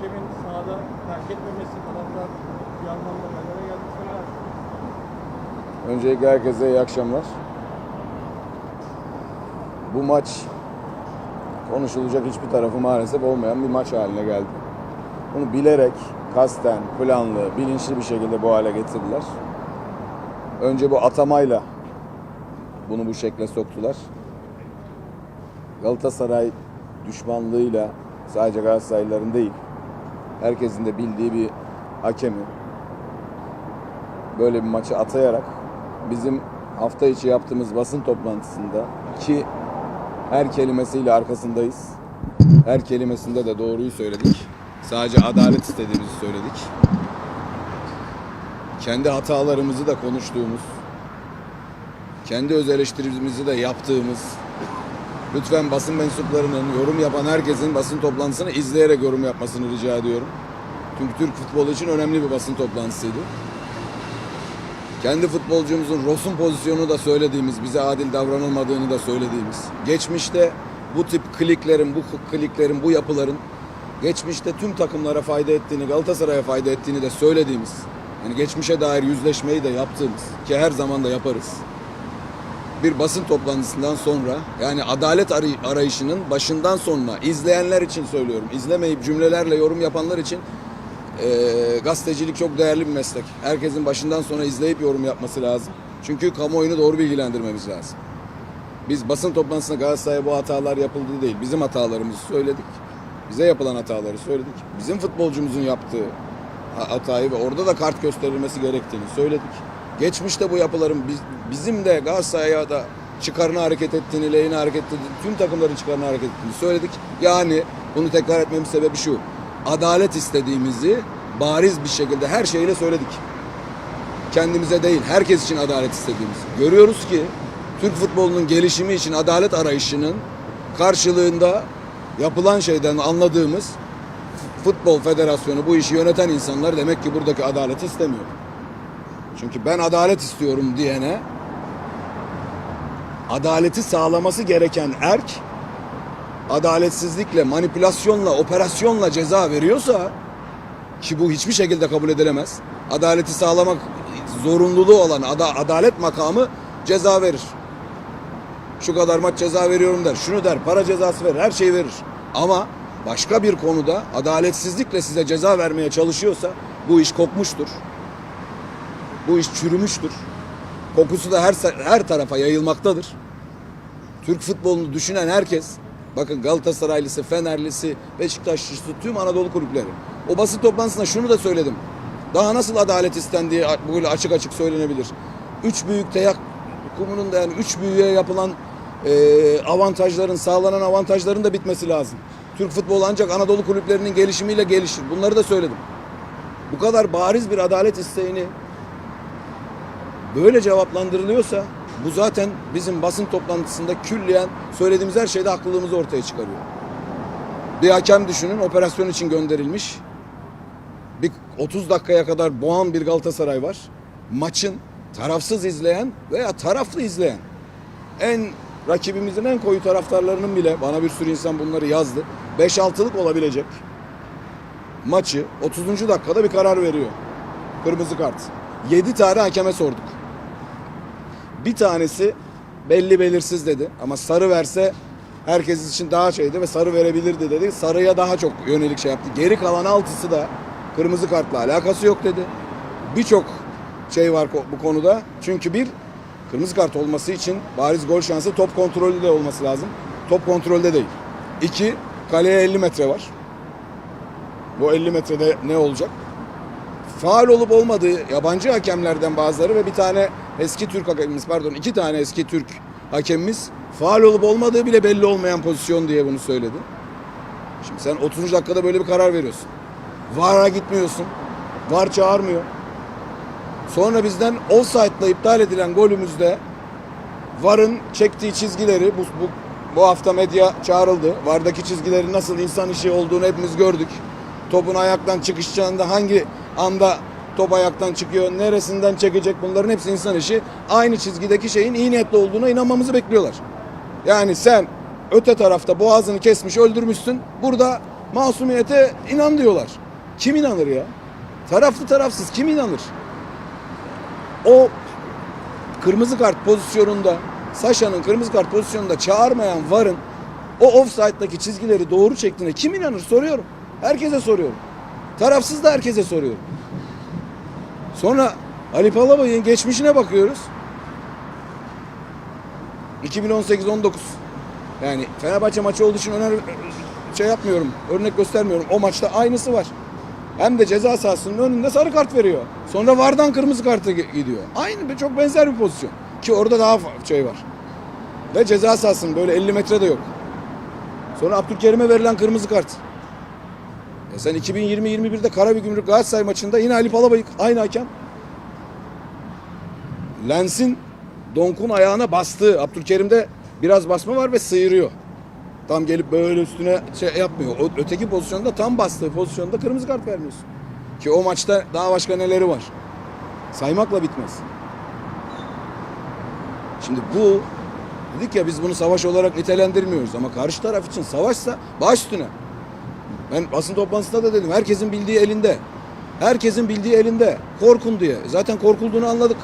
hakemin sahada terk etmemesi taraftar bir anlamda nelere geldi söyler. Öncelikle herkese iyi akşamlar. Bu maç konuşulacak hiçbir tarafı maalesef olmayan bir maç haline geldi. Bunu bilerek, kasten, planlı, bilinçli bir şekilde bu hale getirdiler. Önce bu atamayla bunu bu şekle soktular. Galatasaray düşmanlığıyla sadece Galatasaraylıların değil, herkesin de bildiği bir hakemi böyle bir maçı atayarak bizim hafta içi yaptığımız basın toplantısında ki her kelimesiyle arkasındayız. Her kelimesinde de doğruyu söyledik. Sadece adalet istediğimizi söyledik. Kendi hatalarımızı da konuştuğumuz, kendi öz eleştirimizi de yaptığımız, lütfen basın mensuplarının, yorum yapan herkesin basın toplantısını izleyerek yorum yapmasını rica ediyorum. Çünkü Türk futbolu için önemli bir basın toplantısıydı kendi futbolcumuzun Ross'un pozisyonu da söylediğimiz, bize adil davranılmadığını da söylediğimiz, geçmişte bu tip kliklerin, bu kliklerin, bu yapıların geçmişte tüm takımlara fayda ettiğini, Galatasaray'a fayda ettiğini de söylediğimiz, yani geçmişe dair yüzleşmeyi de yaptığımız ki her zaman da yaparız. Bir basın toplantısından sonra yani adalet aray- arayışının başından sonuna izleyenler için söylüyorum. izlemeyip cümlelerle yorum yapanlar için ee, gazetecilik çok değerli bir meslek. Herkesin başından sona izleyip yorum yapması lazım. Çünkü kamuoyunu doğru bilgilendirmemiz lazım. Biz basın toplantısında Galatasaray'a bu hatalar yapıldı değil. Bizim hatalarımızı söyledik. Bize yapılan hataları söyledik. Bizim futbolcumuzun yaptığı ha- hatayı ve orada da kart gösterilmesi gerektiğini söyledik. Geçmişte bu yapıların biz- bizim de Galatasaray'a da çıkarına hareket ettiğini, lehine hareket ettiğini, tüm takımların çıkarına hareket ettiğini söyledik. Yani bunu tekrar etmemin sebebi şu. Adalet istediğimizi bariz bir şekilde her şeyle söyledik. Kendimize değil, herkes için adalet istediğimizi. Görüyoruz ki Türk futbolunun gelişimi için adalet arayışının karşılığında yapılan şeyden anladığımız Futbol Federasyonu bu işi yöneten insanlar demek ki buradaki adaleti istemiyor. Çünkü ben adalet istiyorum diyene adaleti sağlaması gereken erk adaletsizlikle, manipülasyonla, operasyonla ceza veriyorsa ki bu hiçbir şekilde kabul edilemez. Adaleti sağlamak zorunluluğu olan ada- adalet makamı ceza verir. Şu kadar maç ceza veriyorum der. Şunu der, para cezası verir, her şeyi verir. Ama başka bir konuda adaletsizlikle size ceza vermeye çalışıyorsa bu iş kokmuştur. Bu iş çürümüştür. Kokusu da her her tarafa yayılmaktadır. Türk futbolunu düşünen herkes bakın Galatasaraylısı, Fenerlisi, Beşiktaşlısı tüm Anadolu kulüpleri. O basın toplantısında şunu da söyledim. Daha nasıl adalet istendiği böyle açık açık söylenebilir. Üç büyük teyak kumunun da yani üç büyüğe yapılan e, avantajların, sağlanan avantajların da bitmesi lazım. Türk futbolu ancak Anadolu kulüplerinin gelişimiyle gelişir. Bunları da söyledim. Bu kadar bariz bir adalet isteğini böyle cevaplandırılıyorsa bu zaten bizim basın toplantısında külliyen söylediğimiz her şeyde haklılığımızı ortaya çıkarıyor. Bir hakem düşünün operasyon için gönderilmiş. Bir 30 dakikaya kadar boğan bir Galatasaray var. Maçın tarafsız izleyen veya taraflı izleyen en rakibimizin en koyu taraftarlarının bile bana bir sürü insan bunları yazdı. 5-6'lık olabilecek maçı 30. dakikada bir karar veriyor. Kırmızı kart. 7 tane hakeme sorduk. Bir tanesi belli belirsiz dedi ama sarı verse herkes için daha şeydi ve sarı verebilirdi dedi. Sarıya daha çok yönelik şey yaptı. Geri kalan altısı da kırmızı kartla alakası yok dedi. Birçok şey var bu konuda. Çünkü bir kırmızı kart olması için bariz gol şansı top kontrolü de olması lazım. Top kontrolde değil. İki kaleye 50 metre var. Bu 50 metrede ne olacak? faal olup olmadığı yabancı hakemlerden bazıları ve bir tane eski Türk hakemimiz pardon iki tane eski Türk hakemimiz faal olup olmadığı bile belli olmayan pozisyon diye bunu söyledi. Şimdi sen 30. dakikada böyle bir karar veriyorsun. VAR'a gitmiyorsun. VAR çağırmıyor. Sonra bizden offside'la iptal edilen golümüzde VAR'ın çektiği çizgileri bu, bu, bu hafta medya çağrıldı. VAR'daki çizgilerin nasıl insan işi olduğunu hepimiz gördük. Topun ayaktan çıkışacağında hangi anda top ayaktan çıkıyor, neresinden çekecek bunların hepsi insan işi. Aynı çizgideki şeyin iyi niyetli olduğuna inanmamızı bekliyorlar. Yani sen öte tarafta boğazını kesmiş öldürmüşsün. Burada masumiyete inan diyorlar. Kim inanır ya? Taraflı tarafsız kim inanır? O kırmızı kart pozisyonunda Saşa'nın kırmızı kart pozisyonunda çağırmayan VAR'ın o offside'daki çizgileri doğru çektiğine kim inanır soruyorum. Herkese soruyorum. Tarafsız da herkese soruyorum. Sonra Ali Palabay'ın geçmişine bakıyoruz. 2018-19 yani Fenerbahçe maçı olduğu için öner şey yapmıyorum, örnek göstermiyorum. O maçta aynısı var. Hem de ceza sahasının önünde sarı kart veriyor. Sonra VAR'dan kırmızı kartı gi- gidiyor. Aynı bir çok benzer bir pozisyon. Ki orada daha şey var. Ve ceza sahasının böyle 50 metre de yok. Sonra Abdülkerim'e verilen kırmızı kart. E sen 2020-21'de Karabükgümrük Galatasaray maçında yine Ali Palabay aynı hakem. Lens'in Donk'un ayağına bastığı Abdülkerim'de biraz basma var ve sıyırıyor. Tam gelip böyle üstüne şey yapmıyor. O öteki pozisyonda tam bastığı pozisyonda kırmızı kart vermiyorsun. Ki o maçta daha başka neleri var. Saymakla bitmez. Şimdi bu dedik ya biz bunu savaş olarak nitelendirmiyoruz ama karşı taraf için savaşsa baş üstüne. Ben basın toplantısında da dedim herkesin bildiği elinde. Herkesin bildiği elinde. Korkun diye. Zaten korkulduğunu anladık.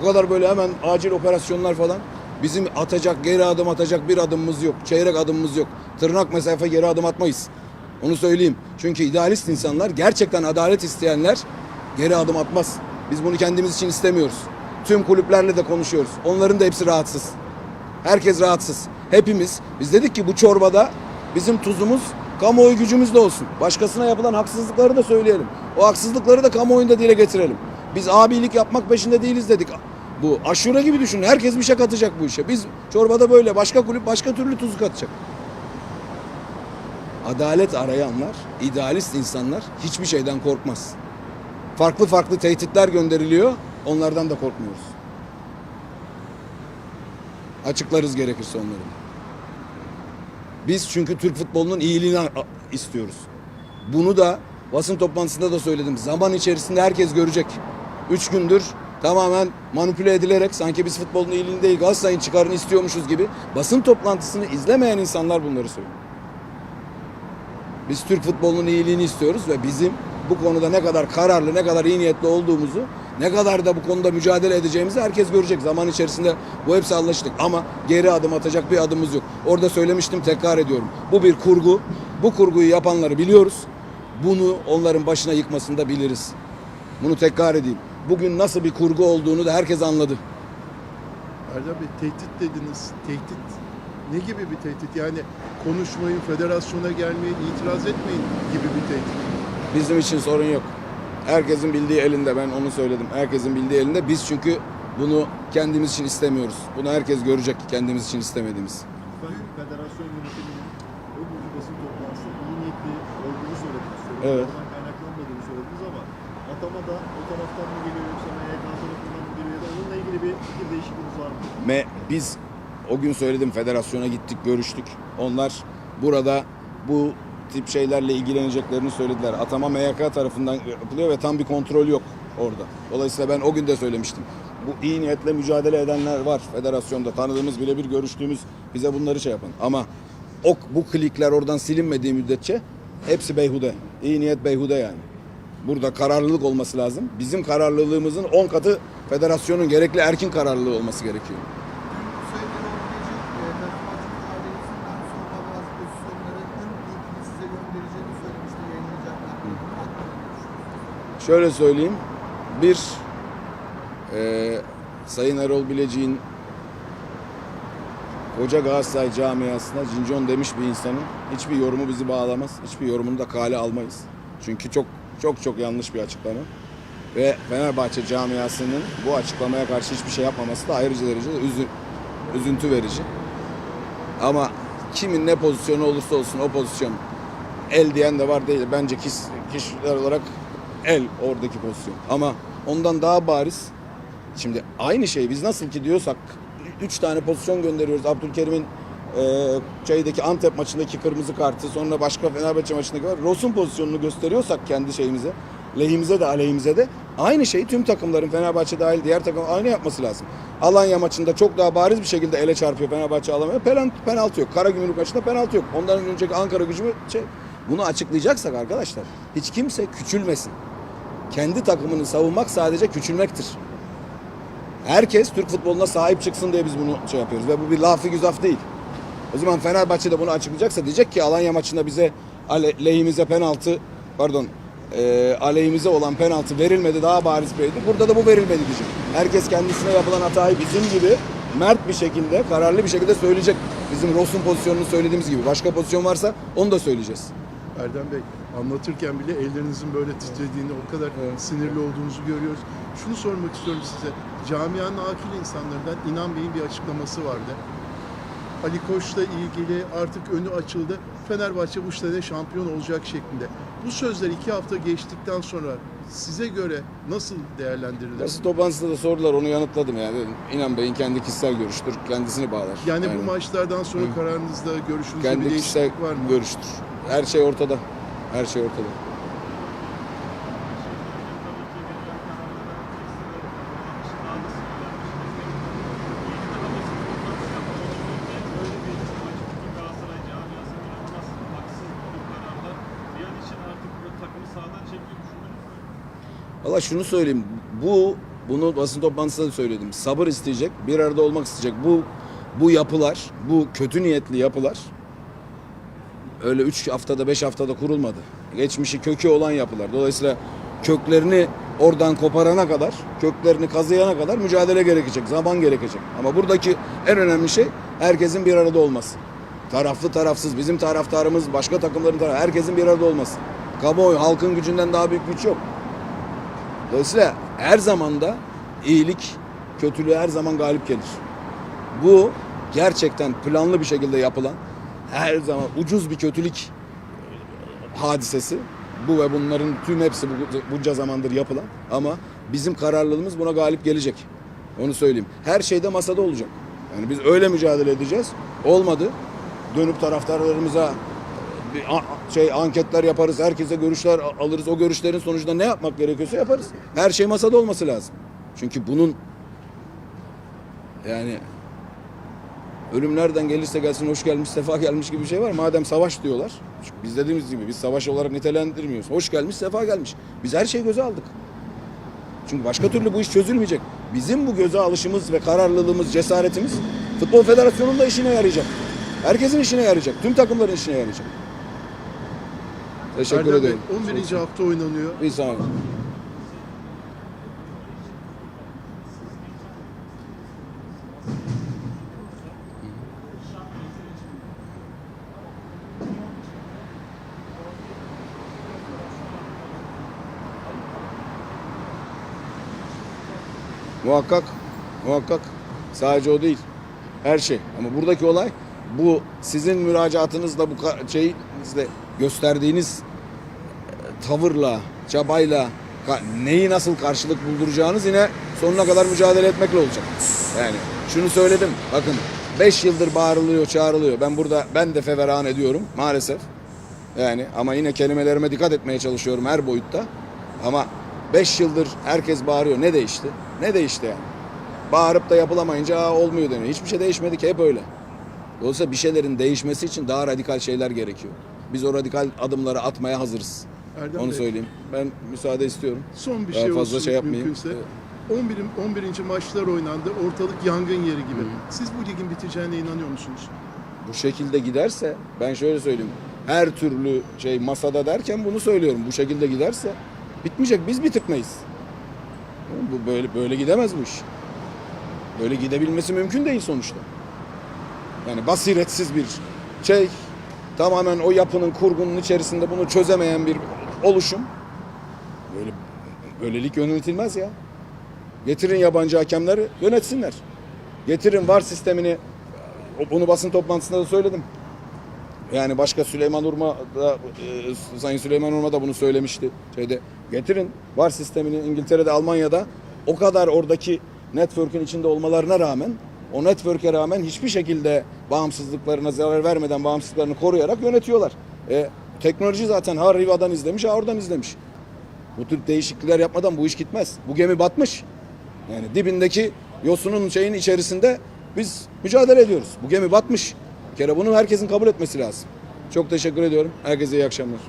Bu kadar böyle hemen acil operasyonlar falan. Bizim atacak, geri adım atacak bir adımımız yok. Çeyrek adımımız yok. Tırnak mesafe geri adım atmayız. Onu söyleyeyim. Çünkü idealist insanlar, gerçekten adalet isteyenler geri adım atmaz. Biz bunu kendimiz için istemiyoruz. Tüm kulüplerle de konuşuyoruz. Onların da hepsi rahatsız. Herkes rahatsız. Hepimiz. Biz dedik ki bu çorbada bizim tuzumuz kamuoyu gücümüzle olsun. Başkasına yapılan haksızlıkları da söyleyelim. O haksızlıkları da kamuoyunda dile getirelim. Biz abilik yapmak peşinde değiliz dedik. Bu aşure gibi düşünün. Herkes bir şey katacak bu işe. Biz çorbada böyle. Başka kulüp başka türlü tuzu katacak. Adalet arayanlar, idealist insanlar hiçbir şeyden korkmaz. Farklı farklı tehditler gönderiliyor. Onlardan da korkmuyoruz. Açıklarız gerekirse onları. Biz çünkü Türk futbolunun iyiliğini istiyoruz. Bunu da basın toplantısında da söyledim. Zaman içerisinde herkes görecek. Üç gündür tamamen manipüle edilerek sanki biz futbolun iyiliğini değil Galatasaray'ın çıkarını istiyormuşuz gibi basın toplantısını izlemeyen insanlar bunları söylüyor. Biz Türk futbolunun iyiliğini istiyoruz ve bizim bu konuda ne kadar kararlı, ne kadar iyi niyetli olduğumuzu, ne kadar da bu konuda mücadele edeceğimizi herkes görecek. Zaman içerisinde bu hepsi anlaştık ama geri adım atacak bir adımımız yok. Orada söylemiştim, tekrar ediyorum. Bu bir kurgu. Bu kurguyu yapanları biliyoruz. Bunu onların başına yıkmasını da biliriz. Bunu tekrar edeyim. Bugün nasıl bir kurgu olduğunu da herkes anladı. Erdem Bey tehdit dediniz. Tehdit ne gibi bir tehdit? Yani konuşmayın, federasyona gelmeyin, itiraz etmeyin gibi bir tehdit. Bizim için sorun yok. Herkesin bildiği elinde ben onu söyledim. Herkesin bildiği elinde. Biz çünkü bunu kendimiz için istemiyoruz. Bunu herkes görecek kendimiz için istemediğimiz. Federasyon yönetiminin o basın toplantısında iyi niyetli olduğunu söylediniz. Evet. Kaynaklanmadığını söylediniz ama atama da o taraftan mı geliyor yoksa MYK tarafından mı geliyor ya da onunla ilgili bir fikir değişikliğiniz var mı? Ve biz o gün söyledim federasyona gittik görüştük. Onlar burada bu tip şeylerle ilgileneceklerini söylediler. Atama MYK tarafından yapılıyor ve tam bir kontrol yok orada. Dolayısıyla ben o gün de söylemiştim. Bu iyi niyetle mücadele edenler var federasyonda. Tanıdığımız birebir görüştüğümüz bize bunları şey yapan. Ama o bu klikler oradan silinmediği müddetçe hepsi beyhude. İyi niyet beyhude yani. Burada kararlılık olması lazım. Bizim kararlılığımızın 10 katı federasyonun gerekli erkin kararlılığı olması gerekiyor. Sayın Erol Bileci, e, performansçılık ailesinden sonra bazı pozisyonları ön ilkini size göndereceğini söylemişti, yayınlayacaklar. Şöyle söyleyeyim. Bir, e, Sayın Erol Bilecik'in koca Galatasaray camiasına cincon demiş bir insanın hiçbir yorumu bizi bağlamaz. Hiçbir yorumunu da kale almayız. Çünkü çok çok çok yanlış bir açıklama. Ve Fenerbahçe camiasının bu açıklamaya karşı hiçbir şey yapmaması da ayrıca derecede üzü, üzüntü verici. Ama kimin ne pozisyonu olursa olsun o pozisyon el diyen de var değil. Bence kişi, kişiler olarak el oradaki pozisyon. Ama ondan daha bariz. Şimdi aynı şey biz nasıl ki diyorsak üç tane pozisyon gönderiyoruz. Abdülkerim'in e, şeydeki Antep maçındaki kırmızı kartı sonra başka Fenerbahçe maçındaki var. Ross'un pozisyonunu gösteriyorsak kendi şeyimize lehimize de aleyhimize de aynı şeyi tüm takımların Fenerbahçe dahil diğer takım aynı yapması lazım. Alanya maçında çok daha bariz bir şekilde ele çarpıyor Fenerbahçe Alanya'ya. Penaltı, penaltı yok. Karagümrük maçında penaltı yok. Ondan önceki Ankara gücü şey, Bunu açıklayacaksak arkadaşlar hiç kimse küçülmesin. Kendi takımını savunmak sadece küçülmektir. Herkes Türk futboluna sahip çıksın diye biz bunu şey yapıyoruz ve bu bir lafı güzaf değil. O zaman Fenerbahçe de bunu açıklayacaksa diyecek ki Alanya maçında bize lehimize penaltı pardon e, aleyhimize olan penaltı verilmedi daha bariz beydi. Burada da bu verilmedi diyecek. Herkes kendisine yapılan hatayı bizim gibi mert bir şekilde, kararlı bir şekilde söyleyecek. Bizim Ross'un pozisyonunu söylediğimiz gibi. Başka pozisyon varsa onu da söyleyeceğiz. Erdem Bey anlatırken bile ellerinizin böyle titrediğini, o kadar sinirli olduğunuzu görüyoruz. Şunu sormak istiyorum size. Camianın akil insanlarından İnan Bey'in bir açıklaması vardı. Ali Koç'la ilgili artık önü açıldı. Fenerbahçe bu sene şampiyon olacak şeklinde. Bu sözler iki hafta geçtikten sonra size göre nasıl değerlendirilir? Basın toplantısında da sordular onu yanıtladım yani. Dedim, İnan Bey'in kendi kişisel görüştür. Kendisini bağlar. Yani bu maçlardan sonra Hı. kararınızda, görüşünüzde kendi bir değişiklik var mı? görüştür. Her şey ortada. Her şey ortada. Valla şunu söyleyeyim. Bu bunu basın toplantısında da söyledim. Sabır isteyecek, bir arada olmak isteyecek. Bu bu yapılar, bu kötü niyetli yapılar öyle 3 haftada 5 haftada kurulmadı. Geçmişi kökü olan yapılar. Dolayısıyla köklerini oradan koparana kadar, köklerini kazıyana kadar mücadele gerekecek, zaman gerekecek. Ama buradaki en önemli şey herkesin bir arada olması. Taraflı tarafsız, bizim taraftarımız, başka takımların tarafı, herkesin bir arada olması. Kamuoyu, halkın gücünden daha büyük güç yok. Dolayısıyla her zaman da iyilik kötülüğü her zaman galip gelir. Bu gerçekten planlı bir şekilde yapılan her zaman ucuz bir kötülük hadisesi. Bu ve bunların tüm hepsi bu, bunca zamandır yapılan ama bizim kararlılığımız buna galip gelecek. Onu söyleyeyim. Her şeyde masada olacak. Yani biz öyle mücadele edeceğiz. Olmadı. Dönüp taraftarlarımıza bir a- şey anketler yaparız. Herkese görüşler alırız. O görüşlerin sonucunda ne yapmak gerekiyorsa yaparız. Her şey masada olması lazım. Çünkü bunun yani ölüm nereden gelirse gelsin hoş gelmiş, sefa gelmiş gibi bir şey var. Madem savaş diyorlar. Çünkü biz dediğimiz gibi biz savaş olarak nitelendirmiyoruz. Hoş gelmiş, sefa gelmiş. Biz her şeyi göze aldık. Çünkü başka türlü bu iş çözülmeyecek. Bizim bu göze alışımız ve kararlılığımız, cesaretimiz Futbol Federasyonu'nun da işine yarayacak. Herkesin işine yarayacak. Tüm takımların işine yarayacak. Teşekkür Erdem Bey, ederim. 11. hafta oynanıyor. Bir saniye. Muhakkak, muhakkak sadece o değil. Her şey. Ama buradaki olay bu sizin müracaatınızla bu şeyinizle gösterdiğiniz tavırla, çabayla neyi nasıl karşılık bulduracağınız yine sonuna kadar mücadele etmekle olacak. Yani şunu söyledim. Bakın 5 yıldır bağırılıyor, çağrılıyor. Ben burada ben de feveran ediyorum maalesef. Yani ama yine kelimelerime dikkat etmeye çalışıyorum her boyutta. Ama 5 yıldır herkes bağırıyor. Ne değişti? Ne değişti yani? Bağırıp da yapılamayınca Aa, olmuyor deniyor. Hiçbir şey değişmedi ki hep öyle. Dolayısıyla bir şeylerin değişmesi için daha radikal şeyler gerekiyor. Biz o radikal adımları atmaya hazırız. Erdem Onu Bey, söyleyeyim. Ben müsaade istiyorum. Son bir Daha şey fazla olsun şey yapmayayım. mümkünse. 11. 11. maçlar oynandı. Ortalık yangın yeri gibi. Siz bu ligin biteceğine inanıyor musunuz? Bu şekilde giderse ben şöyle söyleyeyim. Her türlü şey masada derken bunu söylüyorum. Bu şekilde giderse bitmeyecek. Biz bitirtmeyiz. Bu böyle böyle gidemez bu iş. Böyle gidebilmesi mümkün değil sonuçta. Yani basiretsiz bir şey tamamen o yapının kurgunun içerisinde bunu çözemeyen bir oluşum böyle böylelik yönetilmez ya. Getirin yabancı hakemleri yönetsinler. Getirin var sistemini bunu basın toplantısında da söyledim. Yani başka Süleyman Urma da e, Sayın Süleyman Urma da bunu söylemişti. Şeyde getirin var sistemini İngiltere'de Almanya'da o kadar oradaki network'ün içinde olmalarına rağmen o network'e rağmen hiçbir şekilde bağımsızlıklarına zarar vermeden bağımsızlıklarını koruyarak yönetiyorlar. E, teknoloji zaten ha Riva'dan izlemiş ha oradan izlemiş. Bu tür değişiklikler yapmadan bu iş gitmez. Bu gemi batmış. Yani dibindeki yosunun şeyin içerisinde biz mücadele ediyoruz. Bu gemi batmış. Bir kere bunu herkesin kabul etmesi lazım. Çok teşekkür ediyorum. Herkese iyi akşamlar.